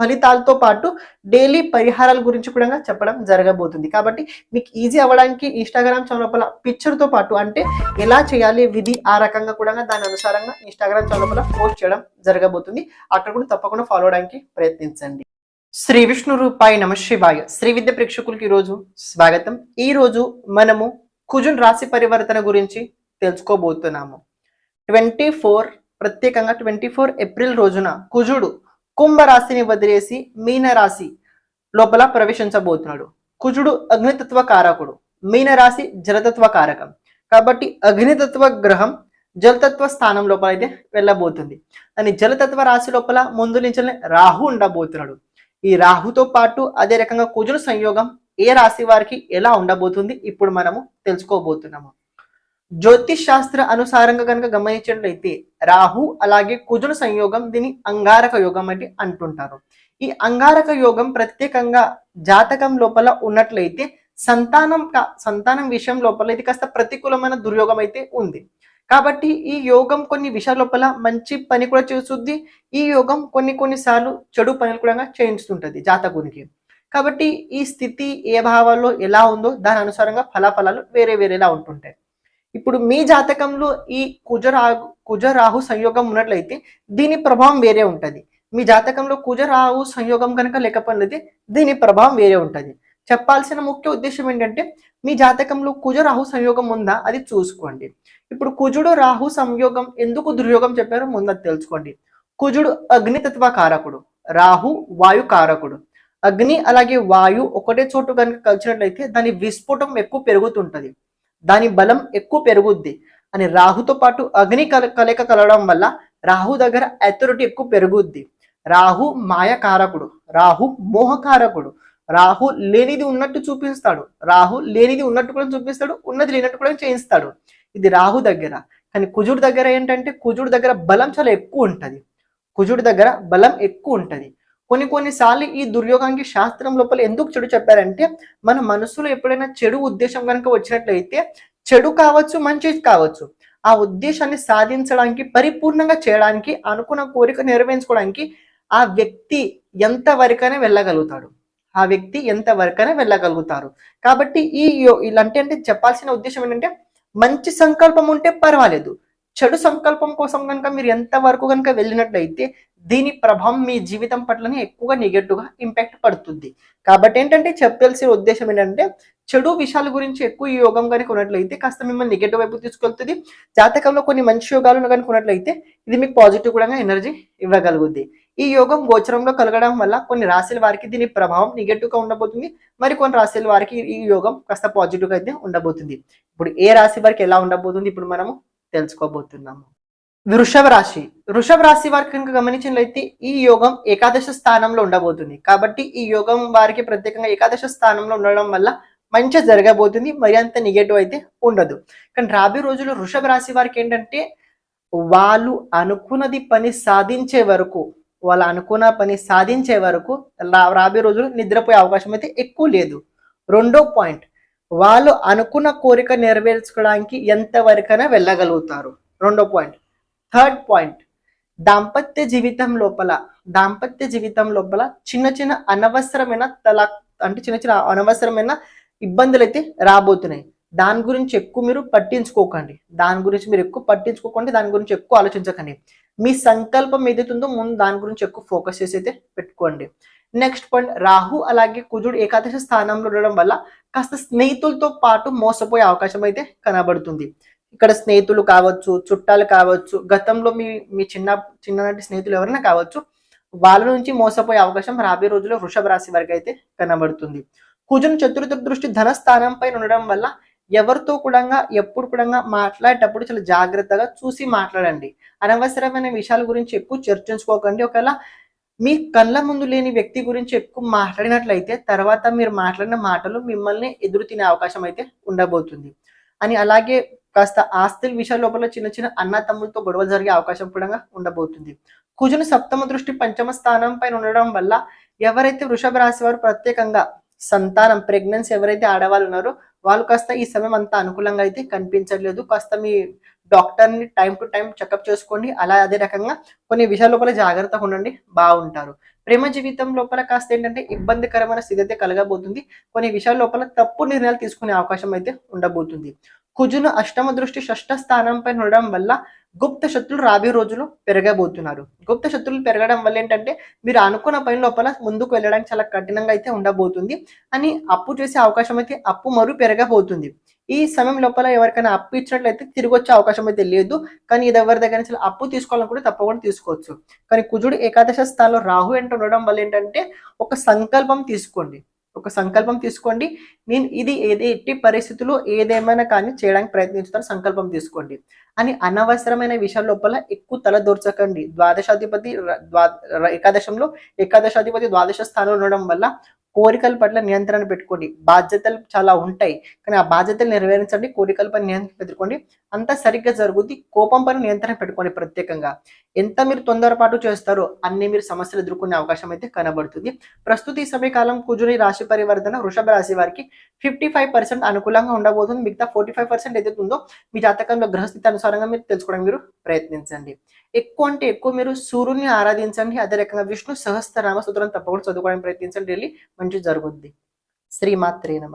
ఫలితాలతో పాటు డైలీ పరిహారాల గురించి కూడా చెప్పడం జరగబోతుంది. కాబట్టి మీకు ఈజీ అవ్వడానికి ఇన్స్టాగ్రామ్ చౌలపల పిక్చర్తో పాటు అంటే ఎలా చేయాలి విధి ఆ రకంగా కూడా దాని అనుసారంగా ఇన్స్టాగ్రామ్ చౌలపల పోస్ట్ చేయడం జరగబోతుంది. అక్కడ కూడా తప్పకుండా ఫాలో అవడానికి ప్రయత్నించండి. శ్రీ విష్ణు రూపాయి నమ శివాయ. శ్రీ విద్య ప్రేక్షకులకి ఈరోజు స్వాగతం. ఈ రోజు మనము కుజున్ రాశి పరివర్తన గురించి తెలుసుకోబోతున్నాము. ట్వంటీ ఫోర్ ప్రత్యేకంగా ట్వంటీ ఫోర్ ఏప్రిల్ రోజున కుజుడు కుంభ రాశిని వదిలేసి మీన రాశి లోపల ప్రవేశించబోతున్నాడు. కుజుడు అగ్నితత్వ కారకుడు. మీన రాశి జలతత్వ కారకం. కాబట్టి అగ్నితత్వ గ్రహం జలతత్వ స్థానం లోపల అయితే వెళ్ళబోతుంది. అని జలతత్వ రాశి లోపల ముందు నుంచి రాహు ఉండబోతున్నాడు. ఈ రాహుతో పాటు అదే రకంగా కుజుడు సంయోగం ఏ రాశి వారికి ఎలా ఉండబోతుంది ఇప్పుడు మనము తెలుసుకోబోతున్నాము. జ్యోతిష్ శాస్త్ర అనుసారంగా కనుక గమనించినట్లయితే రాహు అలాగే కుజుల సంయోగం దీని అంగారక యోగం అంటే అంటుంటారు. ఈ అంగారక యోగం ప్రత్యేకంగా జాతకం లోపల ఉన్నట్లయితే సంతానం సంతానం విషయం లోపల ఇది కాస్త ప్రతికూలమైన దుర్యోగం అయితే ఉంది. కాబట్టి ఈ యోగం కొన్ని విషయాల లోపల మంచి పని కూడా చేస్తుంది. ఈ యోగం కొన్ని కొన్నిసార్లు చెడు పనులు కూడా చేయిస్తుంటది జాతకునికి. కాబట్టి ఈ స్థితి ఏ భావాల్లో ఎలా ఉందో దాని అనుసారంగా ఫలాఫలాలు వేరే వేరేలా ఉంటుంటాయి. ఇప్పుడు మీ జాతకంలో ఈ కుజరాహు కుజరాహు సంయోగం ఉన్నట్లయితే దీని ప్రభావం వేరే ఉంటుంది. మీ జాతకంలో కుజరాహు సంయోగం కనుక లేకపోయినది దీని ప్రభావం వేరే ఉంటుంది. చెప్పాల్సిన ముఖ్య ఉద్దేశం ఏంటంటే మీ జాతకంలో కుజరాహు సంయోగం ఉందా అది చూసుకోండి. ఇప్పుడు కుజుడు రాహు సంయోగం ఎందుకు దుర్యోగం చెప్పారో ముందు తెలుసుకోండి. కుజుడు అగ్నితత్వ కారకుడు రాహు వాయు కారకుడు. అగ్ని అలాగే వాయు ఒకటే చోటు కనుక కలిసినట్లయితే దాని విస్ఫోటం ఎక్కువ పెరుగుతుంటది. దాని బలం ఎక్కువ పెరుగుద్ది. అని రాహుతో పాటు అగ్ని కల కలయిక కలవడం వల్ల రాహు దగ్గర అథారిటీ ఎక్కువ పెరుగుద్ది. రాహు మాయకారకుడు. రాహు మోహకారకుడు. రాహు లేనిది ఉన్నట్టు చూపిస్తాడు. రాహు లేనిది ఉన్నట్టు కూడా చూపిస్తాడు. ఉన్నది లేనట్టు కూడా చేయిస్తాడు. ఇది రాహు దగ్గర. కానీ కుజుడు దగ్గర ఏంటంటే కుజుడు దగ్గర బలం చాలా ఎక్కువ ఉంటుంది. కుజుడు దగ్గర బలం ఎక్కువ ఉంటుంది. కొన్ని కొన్నిసార్లు ఈ దుర్యోగానికి శాస్త్రం లోపల ఎందుకు చెడు చెప్పారంటే మన మనసులో ఎప్పుడైనా చెడు ఉద్దేశం కనుక వచ్చినట్లయితే చెడు కావచ్చు మంచి కావచ్చు. ఆ ఉద్దేశాన్ని సాధించడానికి పరిపూర్ణంగా చేయడానికి అనుకున్న కోరిక నెరవేర్చుకోవడానికి ఆ వ్యక్తి ఎంత వరకైనా వెళ్ళగలుగుతాడు. ఆ వ్యక్తి ఎంత వరకైనా వెళ్ళగలుగుతారు. కాబట్టి ఈ యో- ఇలాంటి అంటే చెప్పాల్సిన ఉద్దేశం ఏంటంటే మంచి సంకల్పం ఉంటే పర్వాలేదు. చెడు సంకల్పం కోసం కనుక మీరు ఎంత వరకు కనుక వెళ్ళినట్లయితే దీని ప్రభావం మీ జీవితం పట్లనే ఎక్కువగా నెగటివ్గా ఇంపాక్ట్ పడుతుంది. కాబట్టి ఏంటంటే చెప్పాల్సిన ఉద్దేశం ఏంటంటే చెడు విషయాల గురించి ఎక్కువ ఈ యోగం కనుక ఉన్నట్లయితే కాస్త మిమ్మల్ని నెగటివ్ వైపు తీసుకెళ్తుంది. జాతకంలో కొన్ని మంచి యోగాలు కనుక ఉన్నట్లయితే ఇది మీకు పాజిటివ్ కూడా ఎనర్జీ ఇవ్వగలుగుద్ది. ఈ యోగం గోచరంలో కలగడం వల్ల కొన్ని రాశుల వారికి దీని ప్రభావం నెగటివ్గా ఉండబోతుంది. మరి కొన్ని రాశుల వారికి ఈ యోగం కాస్త పాజిటివ్గా అయితే ఉండబోతుంది. ఇప్పుడు ఏ రాశి వారికి ఎలా ఉండబోతుంది? ఇప్పుడు మనము తెలుసుకోబోతున్నాము. వృషభ రాశి. వృషభ రాశి వారికి కనుక గమనించినట్లయితే ఈ యోగం ఏకాదశ స్థానంలో ఉండబోతుంది. కాబట్టి ఈ యోగం వారికి ప్రత్యేకంగా ఏకాదశ స్థానంలో ఉండడం వల్ల మంచి జరగబోతుంది. మరి అంత నెగటివ్ అయితే ఉండదు. కానీ రాబోయే రోజుల్లో వృషభ రాశి వారికి ఏంటంటే వాళ్ళు అనుకున్నది పని సాధించే వరకు వాళ్ళు అనుకున్న పని సాధించే వరకు రా- రాబోయే రోజులు నిద్రపోయే అవకాశం అయితే ఎక్కువ లేదు. రెండో పాయింట్ వాళ్ళు అనుకున్న కోరిక నెరవేర్చుకోవడానికి ఎంతవరకైనా వెళ్ళగలుగుతారు. రెండో పాయింట్. Third point. దాంపత్య జీవితం లోపల దాంపత్య జీవితం లోపల చిన్న చిన్న అనవసరమైన తల అంటే చిన్న చిన్న అనవసరమైన ఇబ్బందులు అయితే రాబోతున్నాయి. దాని గురించి ఎక్కువ మీరు పట్టించుకోకండి. దాని గురించి మీరు ఎక్కువ పట్టించుకోకండి. దాని గురించి ఎక్కువ ఆలోచించకండి. మీ సంకల్పం ఏదైతుందో ముందు దాని గురించి ఎక్కువ ఫోకస్ చేసి అయితే పెట్టుకోండి. నెక్స్ట్ పాయింట్ రాహు అలాగే కుజుడు ఏకాదశి స్థానంలో ఉండడం వల్ల కాస్త స్నేహితులతో పాటు మోసపోయే అవకాశం అయితే కనబడుతుంది. ఇక్కడ స్నేహితులు కావచ్చు చుట్టాలు కావచ్చు గతంలో మీ మీ చిన్న చిన్ననాటి స్నేహితులు ఎవరైనా కావచ్చు వాళ్ళ నుంచి మోసపోయే అవకాశం రాబోయే రోజుల్లో వృషభ రాశి వరకు అయితే కనబడుతుంది. కుజుని చతుర్థ దృష్టి ధన స్థానం పైన ఉండడం వల్ల ఎవరితో కూడా ఎప్పుడు కూడా మాట్లాడేటప్పుడు చాలా జాగ్రత్తగా చూసి మాట్లాడండి. అనవసరమైన విషయాల గురించి ఎక్కువ చర్చించుకోకండి. ఒకవేళ మీ కళ్ళ ముందు లేని వ్యక్తి గురించి ఎక్కువ మాట్లాడినట్లయితే తర్వాత మీరు మాట్లాడిన మాటలు మిమ్మల్ని ఎదురు తినే అవకాశం అయితే ఉండబోతుంది. అని అలాగే కాస్త ఆస్తుల విషయాల లోపల చిన్న చిన్న అన్న తమ్ములతో గొడవలు జరిగే అవకాశం కూడా ఉండబోతుంది. కుజుని సప్తమ దృష్టి పంచమ స్థానం పైన ఉండడం వల్ల ఎవరైతే వృషభ రాశి వారు ప్రత్యేకంగా సంతానం ప్రెగ్నెన్సీ ఎవరైతే ఆడవాళ్ళు ఉన్నారో వాళ్ళు కాస్త ఈ సమయం అంత అనుకూలంగా అయితే కనిపించట్లేదు. కాస్త మీ డాక్టర్ని టైం టు టైం చెకప్ చేసుకోండి. అలా అదే రకంగా కొన్ని విషయాల లోపల జాగ్రత్తగా ఉండండి. బాగుంటారు. ప్రేమ జీవితం లోపల కాస్త ఏంటంటే ఇబ్బందికరమైన స్థితి అయితే కలగబోతుంది. కొన్ని విషయాల లోపల తప్పు నిర్ణయాలు తీసుకునే అవకాశం అయితే ఉండబోతుంది. కుజును అష్టమ దృష్టి షష్ట స్థానంపై ఉండడం వల్ల గుప్త శత్రులు రాబోయే రోజులు పెరగబోతున్నారు. గుప్త శత్రులు పెరగడం వల్ల ఏంటంటే మీరు అనుకున్న పని లోపల ముందుకు వెళ్ళడానికి చాలా కఠినంగా అయితే ఉండబోతుంది అని అప్పు చేసే అవకాశం అయితే అప్పు మరు పెరగబోతుంది. ఈ సమయం లోపల ఎవరికైనా అప్పు ఇచ్చినట్లయితే తిరిగి వచ్చే అవకాశం అయితే లేదు. కానీ ఇది ఎవరి దగ్గర నుంచి అప్పు తీసుకోవాలని కూడా తప్పకుండా తీసుకోవచ్చు. కానీ కుజుడు ఏకాదశ స్థానంలో రాహు ఏంటో ఉండడం వల్ల ఏంటంటే ఒక సంకల్పం తీసుకోండి. ఒక సంకల్పం తీసుకోండి. నేను ఇది ఏది ఎట్టి పరిస్థితుల్లో ఏదేమైనా కానీ చేయడానికి ప్రయత్నించుతాను సంకల్పం తీసుకోండి. అని అనవసరమైన విషయాల లోపల ఎక్కువ తల దూర్చకండి. ద్వాదశాధిపతి ద్వా ఏకాదశంలో ఏకాదశాధిపతి ద్వాదశ స్థానంలో ఉండడం వల్ల కోరికల పట్ల నియంత్రణ పెట్టుకోండి. బాధ్యతలు చాలా ఉంటాయి. కానీ ఆ బాధ్యతలు నెరవేర్చండి కోరికల పైన నియంత్రణ పెట్టుకోండి. అంతా సరిగ్గా జరుగుద్ది. కోపం పైన నియంత్రణ పెట్టుకోండి ప్రత్యేకంగా. ఎంత మీరు తొందరపాటు చేస్తారో అన్ని మీరు సమస్యలు ఎదుర్కొనే అవకాశం అయితే కనబడుతుంది. ప్రస్తుత ఈ సమయకాలం కుజుని రాశి పరివర్తన వృషభ రాశి వారికి ఫిఫ్టీ ఫైవ్ పర్సెంట్ అనుకూలంగా ఉండబోతుంది. మిగతా ఫోర్టీ ఫైవ్ పర్సెంట్ ఏదైతే ఉందో మీ జాతకంలో గ్రహస్థితి అనుసారంగా మీరు తెలుసుకోవడం మీరు ప్రయత్నించండి. ఎక్కువ అంటే ఎక్కువ మీరు సూర్యుని ఆరాధించండి. అదే రకంగా విష్ణు సహస్రనామ సూత్రం తప్పకుండా చదువుకోవడానికి ప్రయత్నించండి. వెళ్ళి మంచి జరుగుద్ది. శ్రీమాత్రే నమ.